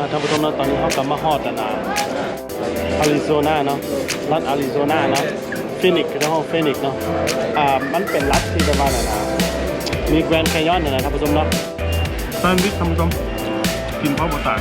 อ่าท่านผู้ชมนะตอนนี้เขากลับมาฮอดแต่นาอาริโซนาเนาะรัฐอาริโซนาเนาะฟินิกซ์เนาะฟินิกซ์เนาะอ่ามันเป็นรัฐที่ประมาณนั้นนะมีแกรนด์แคนยอนนะท่านผู้ชมเนาะแซนด์วิชท่านผู้ชมกินเพราะบ่ตาย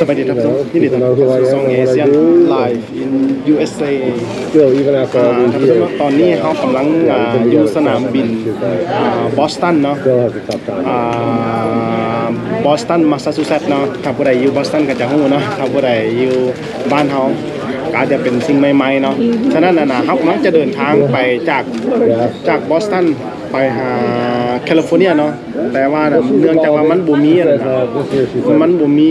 สวัสดีท่านผู้ชมที่นี่ต้อนรับเข้าสู่ซองเอเชียนไลฟ์ in USA Still, even after อ่า all ท่าน these ผู้ชม years, ตอนนี้เขากำลังอ่าอยู่สนามบินบอสตันเนาะ still has a tough time. บอสตันมาซาชูเซตส์เนาะถ้าผู้ใดอยู่บอสตันก็จะฮู้เนาะถ้าผู้ใดอยู่บ้านเฮาก็อาจจะเป็นสิ่งใหม่ๆเนาะฉะนั้นน่ะนะเฮากำลังจะเดินทางไปจากจากบอสตัน ไปหาแคลิฟอร์เนียเนาะแต่ว่าน่ะเนื่องจากว่ามันบ่มีอะนะมันบ่มี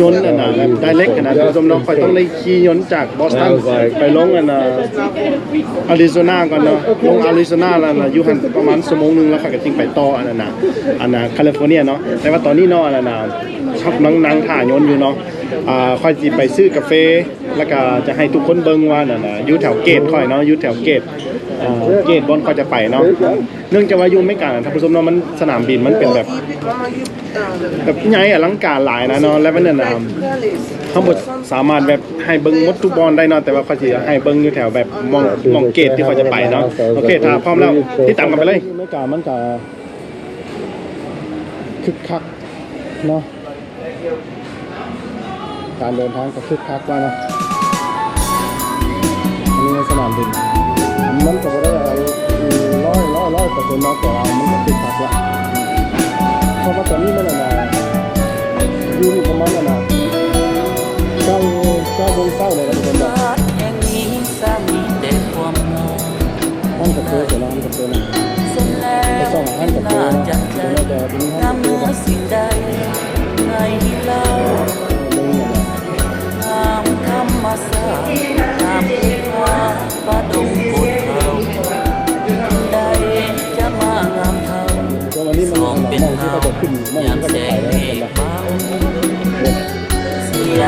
ยนต์อะนะไดเรกอะนะท่านผู้ชมเนาะคอยต้องได้ขี่ยนต์จากบอสตันไปลงอะนะอาริโซนาก่อนเนาะลงอาริโซนาแล้วนะอยู่หันประมาณชั่วโมงนึงแล้วค่อยก็จึงไปต่ออันนั้นนะอันน่ะแคลิฟอร์เนียเนาะแต่ว่าตอนนี้เนาะอันนั้นนะชอบนั่งนั่งถ่ายยนต์อยู่เนาะ อ่าค่อยสิไปซื้อกาแฟแล้วก็จะให้ทุกคนเบิ่งว่านั่นน่ะอยู่แถวเกตค่อยเนาะอยู่แถวเกตอ่าเกตบอนค่อยจะไปเนาะเนื่องจากว่าอยู่ไม่กลาท่านผู้ชมเนาะมันสนามบินมันเป็นแบบแบบใหญ่อลังการหลายนะเนาะและมันเนี่ยนะทั้งหมดสามารถแบบให้เบิ้งมดทุกบอลได้เนาะแต่ว่าเขาจะให้เบิ้งอยู่แถวแบบมองมองเกตที่เขาจะไปเนาะโอเคถ้าพร้อมแล้วที่ตามกันไปเลยไม่กามันจะคึกคักเนาะ การเดินทางก็คึกคักว่าเนะอันนี้สนามบิน มันก็ไม่ได้อะไรร้อยร้อยร้อยเปอร์เซ็นต์นาะแต่ว่ามันก็คึกคักละเพราะว่าตอนนี้มันนะนะอยู่ประมาณน่ะนะเก้าเก้าโมงเช้าเลยนะทุกคนแบบห่งนี้สามีแต่ความเหงาห้องกับเพื่อนเดี๋ยวเราห้องกับเพื่อนนะไปส่องห้องกับเพื่น่าอนนะจัดใจเดี๋ยวเราจะทิ้งห้องกับเพื่เมื่อนอนะ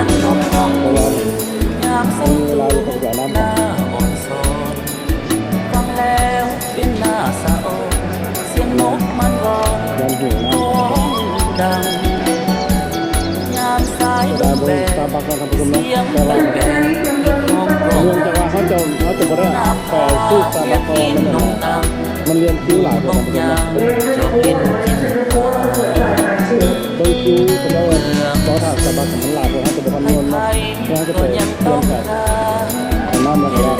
เมเห็นไหมฆฟ้าเสียงนกน้องเราะว่ายามสังเวตูลาเราไปกับน้ำหน้าอ่อนซอนฟังแล้วเป็นหน้าสะออนเสียงนกมันร้องยันหิวนะร้องดังยามสายเวลมบนแบตาบักเราทำประเสียงแต่ว่าแบนของกรองเนื่องจากว่าเขาจะเขาจะบ่ได้น้ำแต่ฟ้าชื่อตาเสีบักมันนน่ะนนะกตังมันเรียนคิ้วหลายคบนอกนะยามจบกินกินข้าวเบิ่งคิ้วเขาเรียกว่า ซอสถาบักมันหลายคนเขาจะไปทำนวลใครเนาะเขาจะไปก็เรียัยงมต้องแบบการน้ำแล้วก็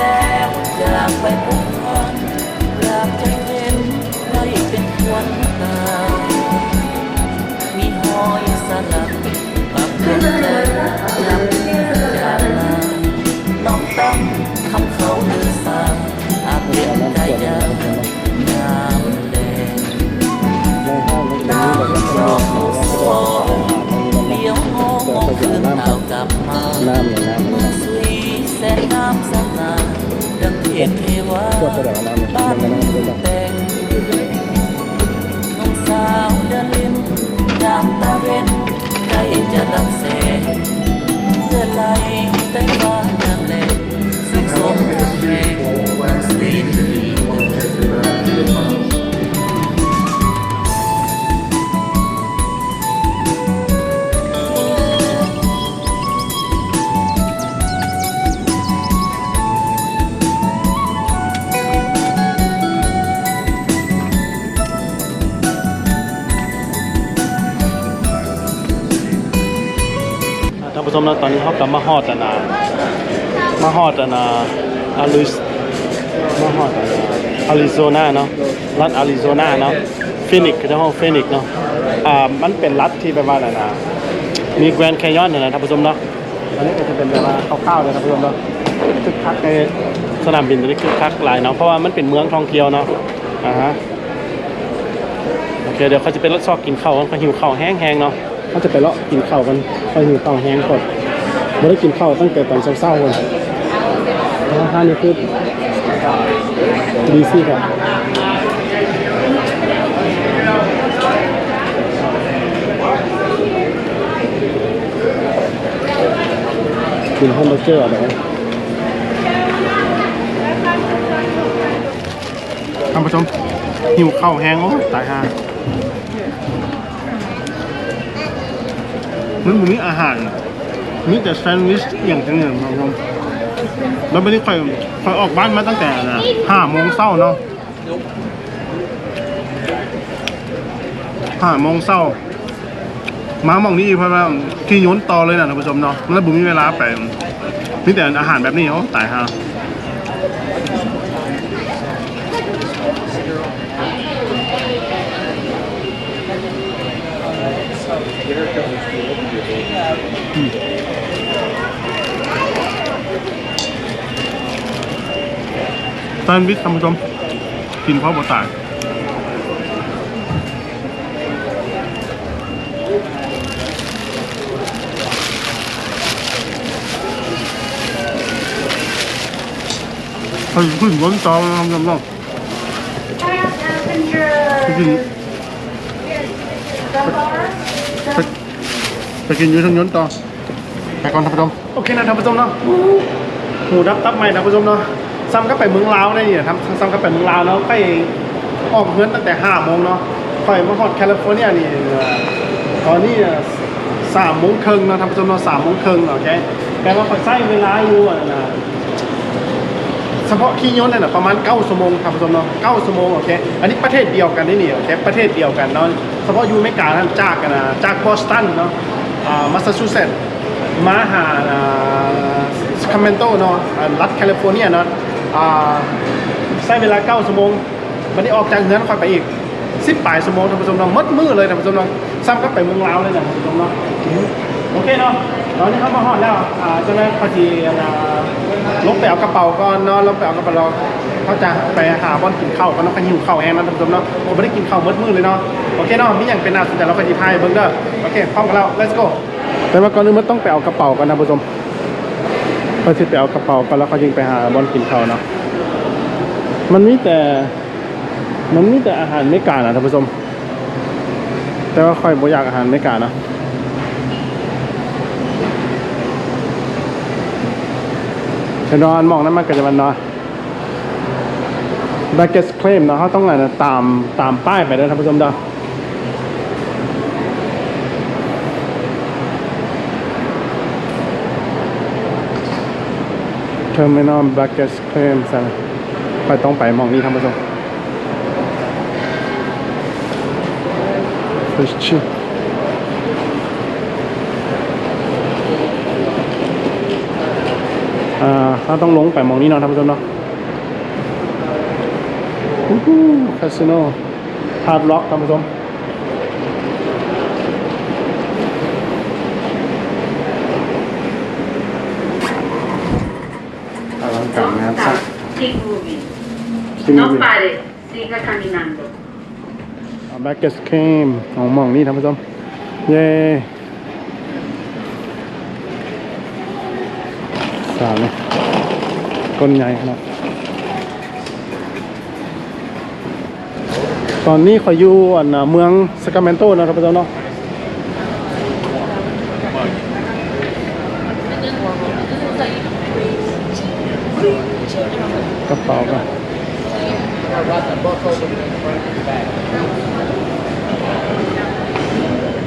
ได้ วา ตอนนี้เขากลับมาฮอดตนา มาฮอดตนาอาริสมาฮอดตนาอาริโซนาเนาะ รัฐอาริโซนาเนาะฟินิกซ์คือห้องฟินิกซ์เนาะ อ่า มันเป็นรัฐที่แบบว่าอะไรนะ มีแกรนด์แคนยอนนะท่านผู้ชมเนาะอันนี้ก็จะเป็นแบบว่าคร่าวๆเลยท่านผู้ชมเนาะคึกคักในสนามบินตัวนี้คึกคักหลายเนาะ เพราะว่ามันเป็นเมืองท่องเที่ยวเนาะ อ่าฮะเดี๋ยวเขาจะไปเลาะซอกกินข้าวกันเขาหิวข้าวแห้งๆเนาะเขาจะไปเลาะกินข้าวกันเขาหิวข้าวแห้งก่อน ไม่ได้กินข้าวตั้งแต่ตอนเช้าๆเลยอาหารนี่คือดีสิครับกินแฮมเบอร์เกอร์อะไรท่านผู้ชมหิวข้าวแห้งโอ้ยตายห่ามันมีอาหารน่ะ มีแต่แซนด์วิชอย่างจังเนี่ยท่านผู้ชมแล้วไม่ได้ค่อยค่อยออกบ้านมาตั้งแต่ห้าโมงเช้าเนาะห้าโมงเช้ามาหมองนี้เพราะว่าขี่ย้นต่อเลยนะท่านผู้ชมเนาะแล้วบุมีเวลาไปมีแต่อาหารแบบนี้โอ้ตายห่าแซนด์วิชท่านผู้ชมกินเพราะบ่ตายเฮ้ยขึ้นร้อนจอทำยังไงไปกินไป ไปกินยู่ทางย้อนต่อ ไปก่อนท่านผู้ชมโอเคนะท่านผู้ชมเนาะหูดับตับใหม่ท่านผู้ชมเนาะซ้ำก็ไปเมืองลาวได้เนี่ยทำซ้ำก็ไปเมืองลาวเนาะไปออกเงินตั้งแต่ห้าโมงเนาะคอยมาฮอดแคลิฟอร์เนียนี่ตอนนี้สามโมงครึ่งเนาะทำผู้ชมเนาะสามโมงครึ่งโอเคแปลว่าคอยใช้เวลาอยู่นะเฉพาะขี่ยนต์เนี่ยนะประมาณ9ชั่วโมงครับผู้ชมเนาะ9ชั่วโมงโอเค อันนี้ประเทศเดียวกันนี่นี่โอเค ประเทศเดียวกันเนาะ เฉพาะยูเมกาท่านจากกันนะจากบอสตันเนาะ มาสซาชูเซตส์มาหาอ่าคาเมนโตเนาะอ่ารัฐแคลิฟอร์เนียเนาะอ่าใช้เวลา9ชั่วโมงวันนี้ออกจากเงินค่อยไปอีก10ปลายชั่วโมงท่านผู้ชมเนาะมัดมือเลยท่านผู้ชมเนาะซ้ำก็ไปเมืองลาวเลยนะท่านผู้ชมเนาะโอเคเนาะตอนนี้เขามาฮอดแล้วอ่าจ้าหน้พอดีอ่าลงไปเอากระเป๋าก่อนเนาะลงไปเอากระเป๋า เขาจะไปหาบอนกินข้าวกันเนาะเขาหิวข้าวแห้งนะท่านผู้ชมเนาะผมไม่ได้กินข้าวมัดมือเลยเนาะโอเคเนาะมีอย่างเป็นน่าสนใจเราไปดีพายเบิ้งเด้อโอเคพร้อมกันแล้ว let's go แต่ว่าก่อนอื่นมันต้องไปเอากระเป๋ากันนะท่านผู้ชมเขาสิไปเอากระเป๋ากันแล้วเขาจึงไปหาบอนกินข้าวเนาะมันมีแต่มันมีแต่อาหารไม่กานะท่านผู้ชม แต่ว่าค่อยบ่อยากอาหารไม่กานะแต่นอนมองนั้นมันก็จะมันนอน baggage claim เนาะเขาต้องอะไรนะตามตามป้ายไปนะท่านผู้ชมเด้อ Terminal baggage claim สั่งไปต้องไปมองนี่ท่านผู้ชม Fish chip อ่าเราต้องลงไปมองนี้เนาะท่านผู้ชมเนาะ คาสิโนฮาร์ดล็อกท่านผู้ชมอลังการงานสร้าง Keep moving. Keep no moving. pare. Siga caminando. แบ็กเกสเคมของมองนี่ท่านผู้ชม เย้สามเลยก้นใหญ่ขนาด ตอนนี้ขอยอยู่อันเมืองสกาเมนโตนะท่านผู้ชมเนาะกระเป๋ากัน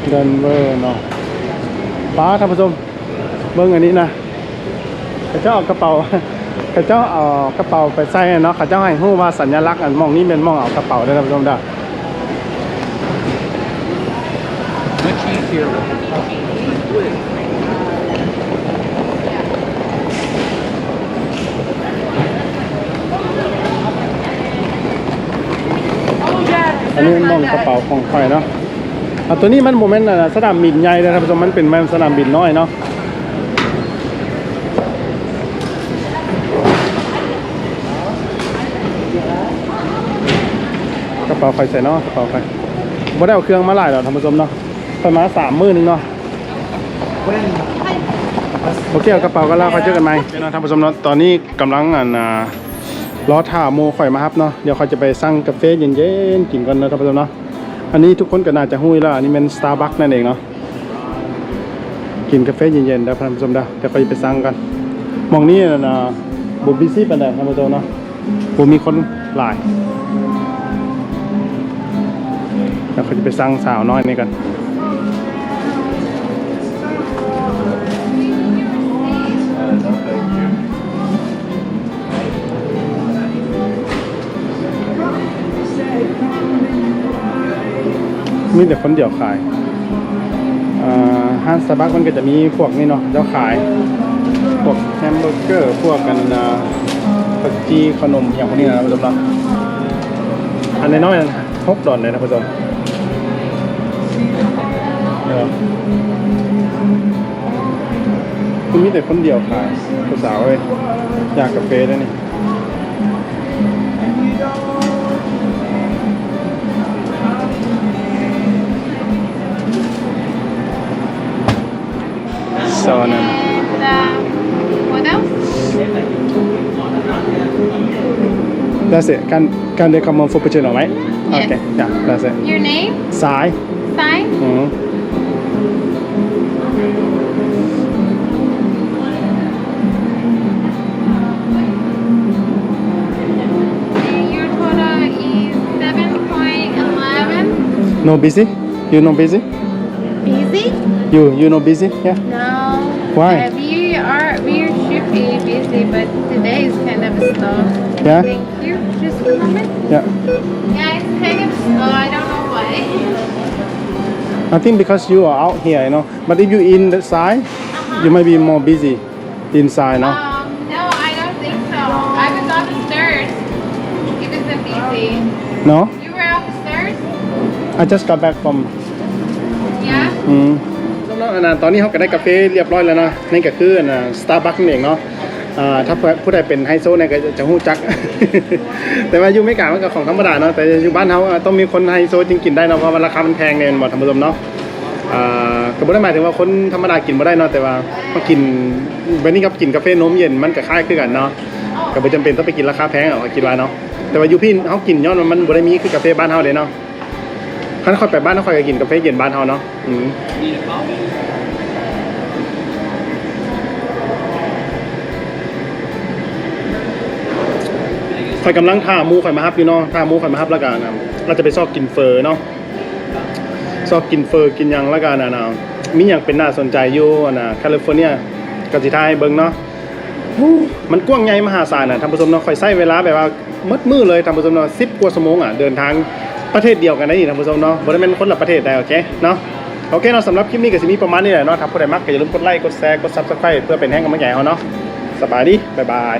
เดนเวอร์เนาะป้าท่านผู้ชมเบิ้งอันนี้นะเจ้าเอากระเป๋า เขาเจ้าเอากระเป๋าไปใส่เนาะเขาเจ้าให้หู้ว่าสัญลักษณ์อันมองนี้เป็นมองเอากระเป๋าได้อท่านผู้ชมเด้ออันนี้มองกระเป๋าของข่อยเนาะอะตัวนี้มันโมเมนต์นะสนามบินใหญ่เลยท่านผู้ชมมันเป็นแมนสนามบินน้อยเนาะ กระเป๋าไฟใส่เนาะกระเป๋าไฟบ่ได้เอาเครื่องมาหลายหรอกท่านผู้ชมเนาะประมาณสามมื้อนึงเนาะโอเคเอากระเป๋ากันแล้วค่อยเจอกันใหมเนาะท่านผู้ชมเนาะตอนนี้กำลังอ่านอ่ารอท่าโมข่อยมาครับเนาะเดี๋ยวเขาจะไปสั่งกาแฟเย็นๆกินกันเนาะท่านผู้ชมเนาะอันนี้ทุกคนก็น่าจะหุ้ยแล้วอันนี้เป็น Starbucks นั่นเองเนาะกินกาแฟเย็นๆเดี๋ยวท่านผู้ชมเด้อเดี๋ยวเขาจะไปสั่งกันมองนี้น่ะนะบ่บิซี่ปานใดท่านผู้ชมเนาะบ่มีคนหลาย แล้วเขาจะไปสร้างสาวน้อยนี่กันมีแต่คนเดียวขายอ่าห้างสตาร์บัคมันก็จะมีพวกนี่เนาะเจ้าขาย พวกแฮมเบอร์เกอร์ พวกกันผักจีขนมอย่างพวกนี้นะท่านผู้ชมเนาะอันน้อยๆนะหกดอนเลยนะท่านผู้ชม เออคือมีแต่คนเดียวขายผู้สาวเอ้ยอยากกาแฟด้วยนี่โซนัน And uh, what else? That's it can can they come on for picture right Yes. okay yeah that's it Your name? ส Mm-hmm. No busy? You not busy? Busy? You you not busy? Yeah. No. Why? Uh, we are we should be busy, but today is kind of slow. Yeah. Thank you. Just a moment. Yeah. Yeah, it's kind of slow. I don't I think because you are out here, you know. But if you in the side, you might be more busy inside, no? Um, no, I don't think so. I was upstairs. It wasn't busy. No? You were upstairs? I just got back from. Yeah? อืมตอนนี้เขาก็ได้กาแฟเรียบร้อยแล้วเนาะนั่นก็คืออันน่ะ Starbucks นั่นเองเนาะ อ่าถ้าผู้ใดเป็นไฮโซเนี่ยก็จะหู้จัก แต่ว่าอยู่ไม่กลางมันก็ของธรรมดาเนาะแต่อยู่บ้านเขาต้องมีคนไฮโซจึงกินได้เนาะเพราะว่าราคามันแพงเนี่ยหมดท่านผู้ชมเนาะอ่าก็บ่ได้หมายถึงว่าคนธรรมดากินบ่ได้เนาะแต่ว่ามากินแบบนี้กับกินกาแฟนมเย็นมันก็คล้ายคือกันเนาะก็บ่จำเป็นต้องไปกินราคาแพงหรอกคิดว่าเนาะแต่ว่าอยู่พี่เขากินย้อนมันบ่ได้มีคือกาแฟบ้านเฮาเลยเนาะคันค่อยไปบ้านเขาค่อยก็กินกาแฟเย็นบ้านเฮาเนาะอืม ข่อยกำลังท่าหมูข่อยมาฮับอยู่เนาะท่าหมูข่อยมาฮับแล้วกันนะเราจะไปซอกกินเฟอร์เนาะซอกกินเฟอร์กินยังแล้วกันนะนะมีอย่างเป็นน่าสนใจอยู่นะแคลิฟอร์เนียกสิทายเบิ่งเนาะมันกว้างใหญ่มหาศาลนะท่านผู้ชมเนาะข่อยใช้เวลาแบบว่ามืดมือเลยท่านผู้ชมเนาะ10กว่าชั่วโมงอะเดินทางประเทศเดียวกันได้นี่ท่านผู้ชมเนาะบ่ได้เป็นคนละประเทศได้โอเคเนาะโอเคเนาะสำหรับคลิปนี้ก็สิมีประมาณนี้แหละเนาะถ้าผู้ใดมักก็อย่าลืมกดไลค์กดแชร์กด Subscribe เพื่อเป็นแห้งกำลังใจให้เฮาเนาะสบายดีบ๊ายบาย